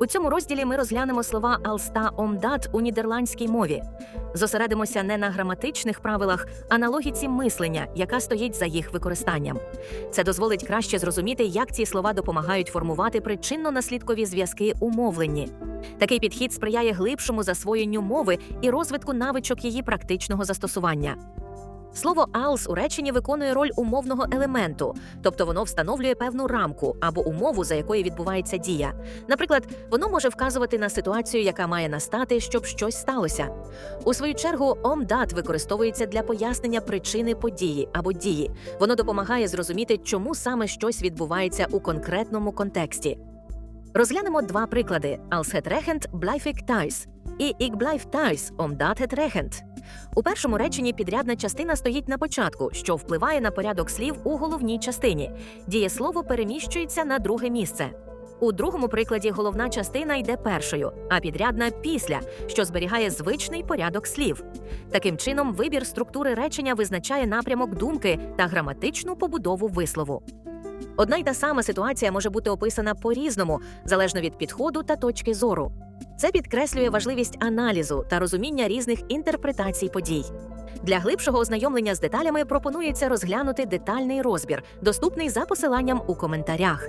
У цьому розділі ми розглянемо слова алста омдат у нідерландській мові. Зосередимося не на граматичних правилах, а на логіці мислення, яка стоїть за їх використанням. Це дозволить краще зрозуміти, як ці слова допомагають формувати причинно-наслідкові зв'язки у мовленні. Такий підхід сприяє глибшому засвоєнню мови і розвитку навичок її практичного застосування. Слово «als» у реченні виконує роль умовного елементу, тобто воно встановлює певну рамку або умову, за якою відбувається дія. Наприклад, воно може вказувати на ситуацію, яка має настати, щоб щось сталося. У свою чергу, омдат використовується для пояснення причини події або дії. Воно допомагає зрозуміти, чому саме щось відбувається у конкретному контексті. Розглянемо два приклади: als het regent, і ik blijf thuis, omdat. У першому реченні підрядна частина стоїть на початку, що впливає на порядок слів у головній частині. Дієслово переміщується на друге місце. У другому прикладі головна частина йде першою, а підрядна після, що зберігає звичний порядок слів. Таким чином, вибір структури речення визначає напрямок думки та граматичну побудову вислову. Одна й та сама ситуація може бути описана по-різному, залежно від підходу та точки зору. Це підкреслює важливість аналізу та розуміння різних інтерпретацій подій. Для глибшого ознайомлення з деталями пропонується розглянути детальний розбір, доступний за посиланням у коментарях.